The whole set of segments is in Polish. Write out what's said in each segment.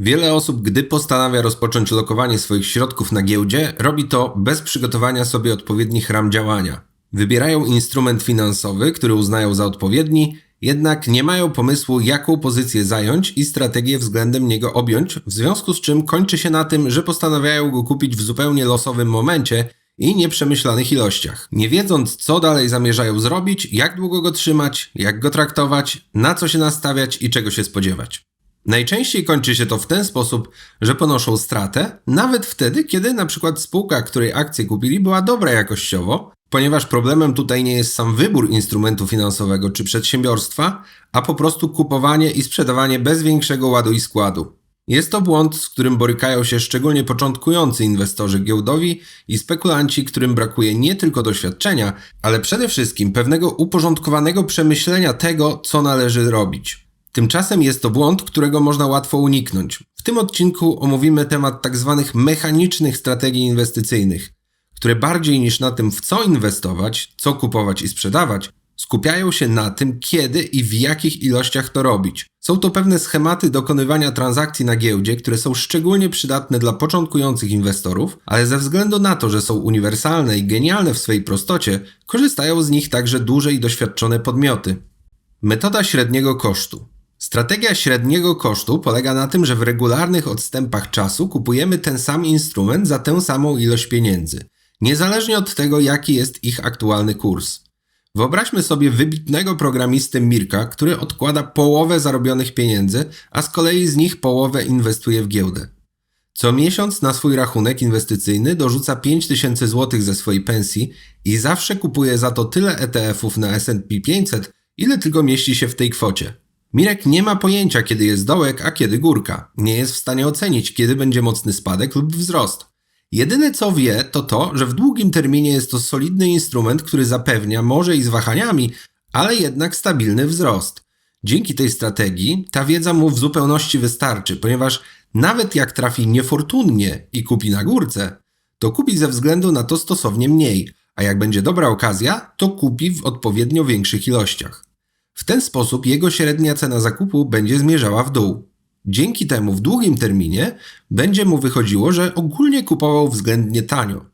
Wiele osób, gdy postanawia rozpocząć lokowanie swoich środków na giełdzie, robi to bez przygotowania sobie odpowiednich ram działania. Wybierają instrument finansowy, który uznają za odpowiedni, jednak nie mają pomysłu, jaką pozycję zająć i strategię względem niego objąć, w związku z czym kończy się na tym, że postanawiają go kupić w zupełnie losowym momencie i nieprzemyślanych ilościach. Nie wiedząc, co dalej zamierzają zrobić, jak długo go trzymać, jak go traktować, na co się nastawiać i czego się spodziewać. Najczęściej kończy się to w ten sposób, że ponoszą stratę, nawet wtedy, kiedy na przykład spółka, której akcje kupili, była dobra jakościowo, ponieważ problemem tutaj nie jest sam wybór instrumentu finansowego czy przedsiębiorstwa, a po prostu kupowanie i sprzedawanie bez większego ładu i składu. Jest to błąd, z którym borykają się szczególnie początkujący inwestorzy giełdowi i spekulanci, którym brakuje nie tylko doświadczenia, ale przede wszystkim pewnego uporządkowanego przemyślenia tego, co należy robić. Tymczasem jest to błąd, którego można łatwo uniknąć. W tym odcinku omówimy temat tzw. Tak mechanicznych strategii inwestycyjnych, które bardziej niż na tym, w co inwestować, co kupować i sprzedawać, skupiają się na tym, kiedy i w jakich ilościach to robić. Są to pewne schematy dokonywania transakcji na giełdzie, które są szczególnie przydatne dla początkujących inwestorów, ale ze względu na to, że są uniwersalne i genialne w swej prostocie, korzystają z nich także duże i doświadczone podmioty. Metoda średniego kosztu. Strategia średniego kosztu polega na tym, że w regularnych odstępach czasu kupujemy ten sam instrument za tę samą ilość pieniędzy, niezależnie od tego, jaki jest ich aktualny kurs. Wyobraźmy sobie wybitnego programistę Mirka, który odkłada połowę zarobionych pieniędzy, a z kolei z nich połowę inwestuje w giełdę. Co miesiąc na swój rachunek inwestycyjny dorzuca 5000 zł ze swojej pensji i zawsze kupuje za to tyle ETF-ów na S&P 500, ile tylko mieści się w tej kwocie. Mirek nie ma pojęcia, kiedy jest dołek, a kiedy górka. Nie jest w stanie ocenić, kiedy będzie mocny spadek lub wzrost. Jedyne co wie, to to, że w długim terminie jest to solidny instrument, który zapewnia, może i z wahaniami, ale jednak stabilny wzrost. Dzięki tej strategii ta wiedza mu w zupełności wystarczy, ponieważ nawet jak trafi niefortunnie i kupi na górce, to kupi ze względu na to stosownie mniej, a jak będzie dobra okazja, to kupi w odpowiednio większych ilościach. W ten sposób jego średnia cena zakupu będzie zmierzała w dół. Dzięki temu w długim terminie będzie mu wychodziło, że ogólnie kupował względnie tanio.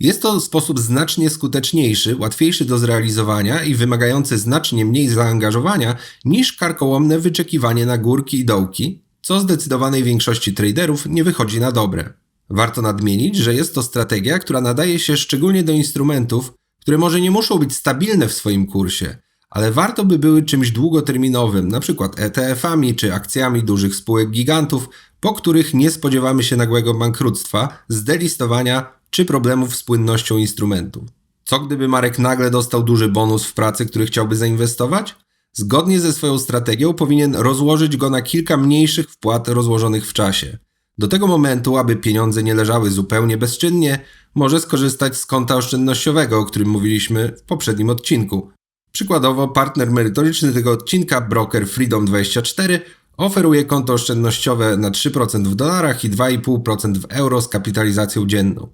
Jest to sposób znacznie skuteczniejszy, łatwiejszy do zrealizowania i wymagający znacznie mniej zaangażowania niż karkołomne wyczekiwanie na górki i dołki, co zdecydowanej większości traderów nie wychodzi na dobre. Warto nadmienić, że jest to strategia, która nadaje się szczególnie do instrumentów, które może nie muszą być stabilne w swoim kursie, ale warto by były czymś długoterminowym, np. ETF-ami czy akcjami dużych spółek gigantów, po których nie spodziewamy się nagłego bankructwa, zdelistowania czy problemów z płynnością instrumentu. Co gdyby Marek nagle dostał duży bonus w pracy, który chciałby zainwestować? Zgodnie ze swoją strategią powinien rozłożyć go na kilka mniejszych wpłat rozłożonych w czasie. Do tego momentu, aby pieniądze nie leżały zupełnie bezczynnie, może skorzystać z konta oszczędnościowego, o którym mówiliśmy w poprzednim odcinku. Przykładowo partner merytoryczny tego odcinka, broker Freedom24, oferuje konto oszczędnościowe na 3% w dolarach i 2,5% w euro z kapitalizacją dzienną.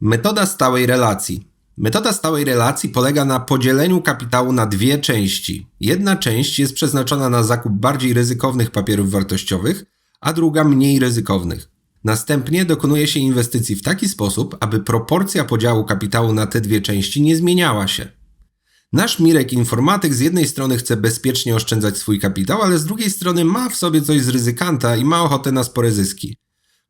Metoda stałej relacji. Metoda stałej relacji polega na podzieleniu kapitału na dwie części. Jedna część jest przeznaczona na zakup bardziej ryzykownych papierów wartościowych, a druga mniej ryzykownych. Następnie dokonuje się inwestycji w taki sposób, aby proporcja podziału kapitału na te dwie części nie zmieniała się. Nasz Mirek informatyk z jednej strony chce bezpiecznie oszczędzać swój kapitał, ale z drugiej strony ma w sobie coś z ryzykanta i ma ochotę na spore zyski.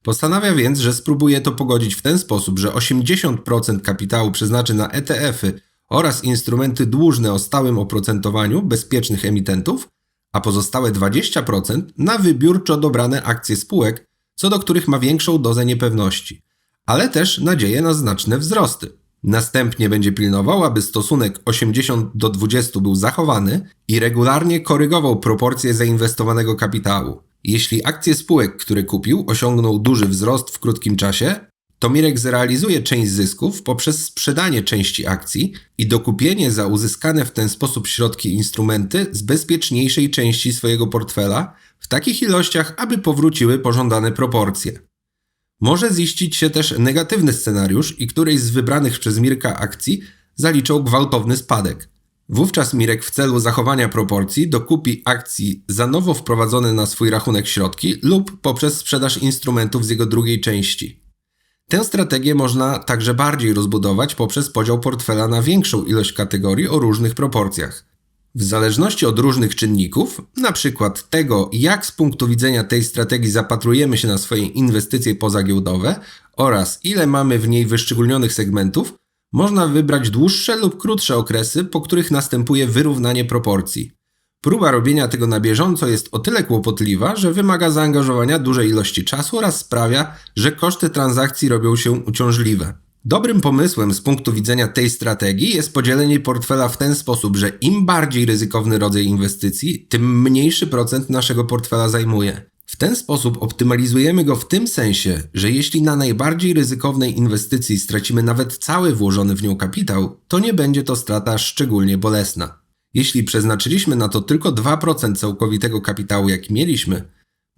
Postanawia więc, że spróbuje to pogodzić w ten sposób, że 80% kapitału przeznaczy na ETF-y oraz instrumenty dłużne o stałym oprocentowaniu bezpiecznych emitentów, a pozostałe 20% na wybiórczo dobrane akcje spółek, co do których ma większą dozę niepewności, ale też nadzieję na znaczne wzrosty. Następnie będzie pilnował, aby stosunek 80 do 20 był zachowany i regularnie korygował proporcje zainwestowanego kapitału. Jeśli akcje spółek, które kupił, osiągną duży wzrost w krótkim czasie, to Mirek zrealizuje część zysków poprzez sprzedanie części akcji i dokupienie za uzyskane w ten sposób środki instrumenty z bezpieczniejszej części swojego portfela w takich ilościach, aby powróciły pożądane proporcje. Może ziścić się też negatywny scenariusz i którejś z wybranych przez Mirka akcji zaliczą gwałtowny spadek. Wówczas Mirek w celu zachowania proporcji dokupi akcji za nowo wprowadzone na swój rachunek środki lub poprzez sprzedaż instrumentów z jego drugiej części. Tę strategię można także bardziej rozbudować poprzez podział portfela na większą ilość kategorii o różnych proporcjach. W zależności od różnych czynników, na przykład tego, jak z punktu widzenia tej strategii zapatrujemy się na swoje inwestycje pozagiełdowe oraz ile mamy w niej wyszczególnionych segmentów, można wybrać dłuższe lub krótsze okresy, po których następuje wyrównanie proporcji. Próba robienia tego na bieżąco jest o tyle kłopotliwa, że wymaga zaangażowania dużej ilości czasu oraz sprawia, że koszty transakcji robią się uciążliwe. Dobrym pomysłem z punktu widzenia tej strategii jest podzielenie portfela w ten sposób, że im bardziej ryzykowny rodzaj inwestycji, tym mniejszy procent naszego portfela zajmuje. W ten sposób optymalizujemy go w tym sensie, że jeśli na najbardziej ryzykownej inwestycji stracimy nawet cały włożony w nią kapitał, to nie będzie to strata szczególnie bolesna. Jeśli przeznaczyliśmy na to tylko 2% całkowitego kapitału, jaki mieliśmy,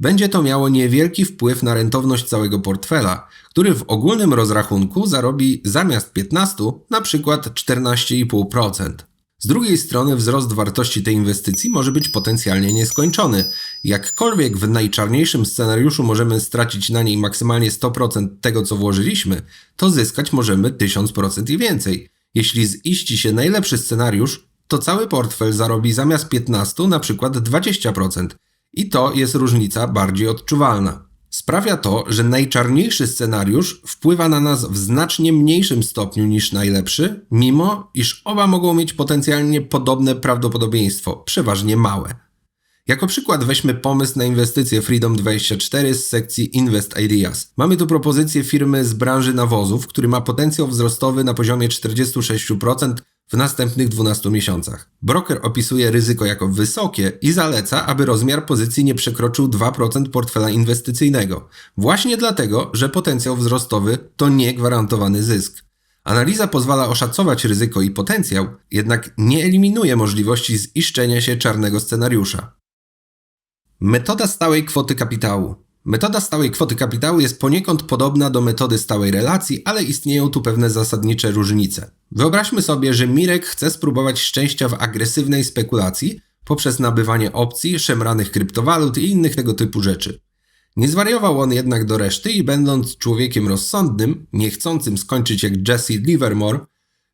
będzie to miało niewielki wpływ na rentowność całego portfela, który w ogólnym rozrachunku zarobi zamiast 15 na przykład 14,5%. Z drugiej strony wzrost wartości tej inwestycji może być potencjalnie nieskończony. Jakkolwiek w najczarniejszym scenariuszu możemy stracić na niej maksymalnie 100% tego, co włożyliśmy, to zyskać możemy 1000% i więcej. Jeśli ziści się najlepszy scenariusz, to cały portfel zarobi zamiast 15 na przykład 20%. I to jest różnica bardziej odczuwalna. Sprawia to, że najczarniejszy scenariusz wpływa na nas w znacznie mniejszym stopniu niż najlepszy, mimo iż oba mogą mieć potencjalnie podobne prawdopodobieństwo, przeważnie małe. Jako przykład weźmy pomysł na inwestycję Freedom24 z sekcji Invest Ideas. Mamy tu propozycję firmy z branży nawozów, który ma potencjał wzrostowy na poziomie 46% w następnych 12 miesiącach. Broker opisuje ryzyko jako wysokie i zaleca, aby rozmiar pozycji nie przekroczył 2% portfela inwestycyjnego. Właśnie dlatego, że potencjał wzrostowy to niegwarantowany zysk. Analiza pozwala oszacować ryzyko i potencjał, jednak nie eliminuje możliwości ziszczenia się czarnego scenariusza. Metoda stałej kwoty kapitału. Metoda stałej kwoty kapitału jest poniekąd podobna do metody stałej relacji, ale istnieją tu pewne zasadnicze różnice. Wyobraźmy sobie, że Mirek chce spróbować szczęścia w agresywnej spekulacji poprzez nabywanie opcji, szemranych kryptowalut i innych tego typu rzeczy. Nie zwariował on jednak do reszty i będąc człowiekiem rozsądnym, niechcącym skończyć jak Jesse Livermore,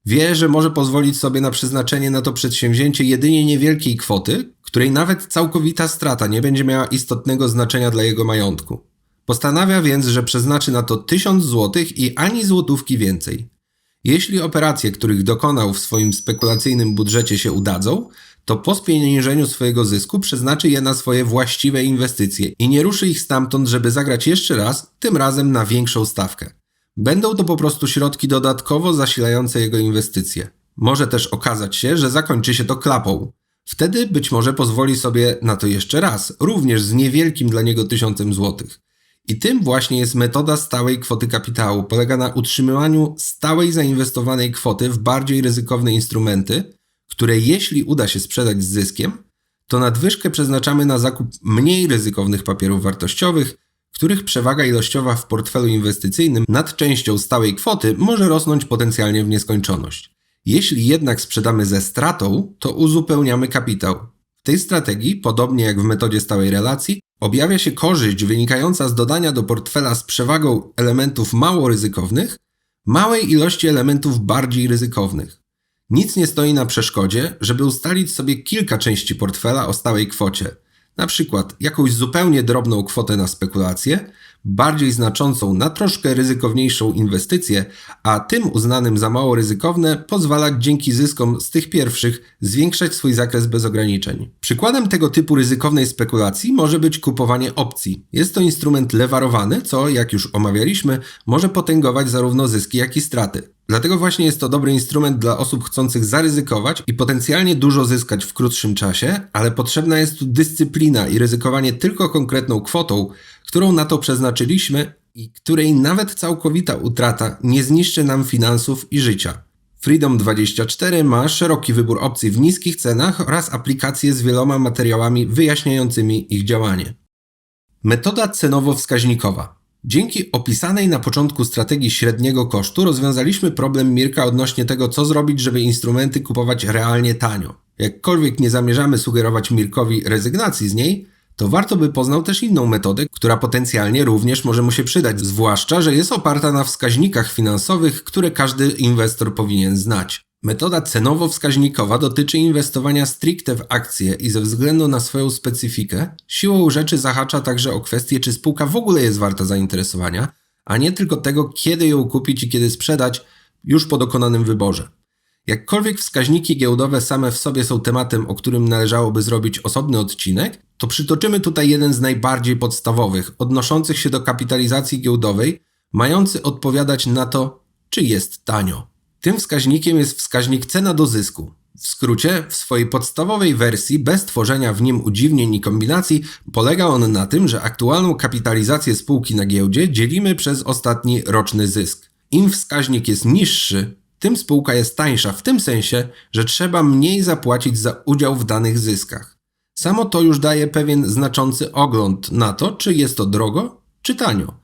wie, że może pozwolić sobie na przeznaczenie na to przedsięwzięcie jedynie niewielkiej kwoty, której nawet całkowita strata nie będzie miała istotnego znaczenia dla jego majątku. Postanawia więc, że przeznaczy na to 1000 zł i ani złotówki więcej. Jeśli operacje, których dokonał w swoim spekulacyjnym budżecie się udadzą, to po spieniężeniu swojego zysku przeznaczy je na swoje właściwe inwestycje i nie ruszy ich stamtąd, żeby zagrać jeszcze raz, tym razem na większą stawkę. Będą to po prostu środki dodatkowo zasilające jego inwestycje. Może też okazać się, że zakończy się to klapą. Wtedy być może pozwoli sobie na to jeszcze raz, również z niewielkim dla niego tysiącem złotych. I tym właśnie jest metoda stałej kwoty kapitału. Polega na utrzymywaniu stałej zainwestowanej kwoty w bardziej ryzykowne instrumenty, które jeśli uda się sprzedać z zyskiem, to nadwyżkę przeznaczamy na zakup mniej ryzykownych papierów wartościowych, których przewaga ilościowa w portfelu inwestycyjnym nad częścią stałej kwoty może rosnąć potencjalnie w nieskończoność. Jeśli jednak sprzedamy ze stratą, to uzupełniamy kapitał. W tej strategii, podobnie jak w metodzie stałej relacji, objawia się korzyść wynikająca z dodania do portfela z przewagą elementów mało ryzykownych małej ilości elementów bardziej ryzykownych. Nic nie stoi na przeszkodzie, żeby ustalić sobie kilka części portfela o stałej kwocie, na przykład jakąś zupełnie drobną kwotę na spekulacje, bardziej znaczącą na troszkę ryzykowniejszą inwestycję, a tym uznanym za mało ryzykowne pozwalać dzięki zyskom z tych pierwszych zwiększać swój zakres bez ograniczeń. Przykładem tego typu ryzykownej spekulacji może być kupowanie opcji. Jest to instrument lewarowany, co, jak już omawialiśmy, może potęgować zarówno zyski, jak i straty. Dlatego właśnie jest to dobry instrument dla osób chcących zaryzykować i potencjalnie dużo zyskać w krótszym czasie, ale potrzebna jest tu dyscyplina i ryzykowanie tylko konkretną kwotą, którą na to przeznaczyliśmy i której nawet całkowita utrata nie zniszczy nam finansów i życia. Freedom24 ma szeroki wybór opcji w niskich cenach oraz aplikacje z wieloma materiałami wyjaśniającymi ich działanie. Metoda cenowo-wskaźnikowa. Dzięki opisanej na początku strategii średniego kosztu rozwiązaliśmy problem Mirka odnośnie tego, co zrobić, żeby instrumenty kupować realnie tanio. Jakkolwiek nie zamierzamy sugerować Mirkowi rezygnacji z niej, to warto by poznał też inną metodę, która potencjalnie również może mu się przydać, zwłaszcza, że jest oparta na wskaźnikach finansowych, które każdy inwestor powinien znać. Metoda cenowo-wskaźnikowa dotyczy inwestowania stricte w akcje i ze względu na swoją specyfikę, siłą rzeczy zahacza także o kwestię, czy spółka w ogóle jest warta zainteresowania, a nie tylko tego, kiedy ją kupić i kiedy sprzedać już po dokonanym wyborze. Jakkolwiek wskaźniki giełdowe same w sobie są tematem, o którym należałoby zrobić osobny odcinek, to przytoczymy tutaj jeden z najbardziej podstawowych, odnoszących się do kapitalizacji giełdowej, mający odpowiadać na to, czy jest tanio. Tym wskaźnikiem jest wskaźnik cena do zysku. W skrócie, w swojej podstawowej wersji, bez tworzenia w nim udziwnień i kombinacji, polega on na tym, że aktualną kapitalizację spółki na giełdzie dzielimy przez ostatni roczny zysk. Im wskaźnik jest niższy, tym spółka jest tańsza w tym sensie, że trzeba mniej zapłacić za udział w danych zyskach. Samo to już daje pewien znaczący ogląd na to, czy jest to drogo, czy tanio.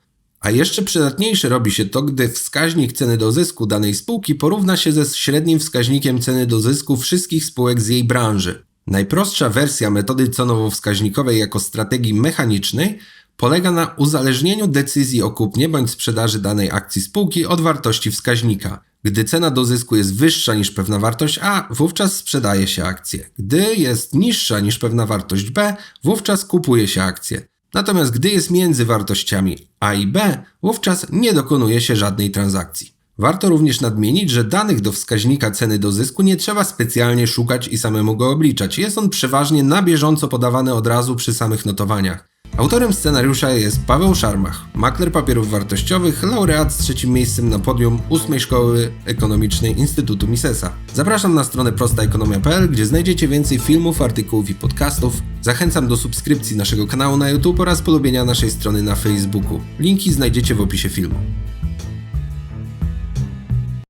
A jeszcze przydatniejsze robi się to, gdy wskaźnik ceny do zysku danej spółki porówna się ze średnim wskaźnikiem ceny do zysku wszystkich spółek z jej branży. Najprostsza wersja metody cenowo-wskaźnikowej jako strategii mechanicznej polega na uzależnieniu decyzji o kupnie bądź sprzedaży danej akcji spółki od wartości wskaźnika. Gdy cena do zysku jest wyższa niż pewna wartość A, wówczas sprzedaje się akcję. Gdy jest niższa niż pewna wartość B, wówczas kupuje się akcję. Natomiast gdy jest między wartościami A i B, wówczas nie dokonuje się żadnej transakcji. Warto również nadmienić, że danych do wskaźnika ceny do zysku nie trzeba specjalnie szukać i samemu go obliczać. Jest on przeważnie na bieżąco podawany od razu przy samych notowaniach. Autorem scenariusza jest Paweł Szarmach, makler papierów wartościowych, laureat z trzecim miejscem na podium ósmej Szkoły Ekonomicznej Instytutu Misesa. Zapraszam na stronę prostaekonomia.pl, gdzie znajdziecie więcej filmów, artykułów i podcastów. Zachęcam do subskrypcji naszego kanału na YouTube oraz polubienia naszej strony na Facebooku. Linki znajdziecie w opisie filmu.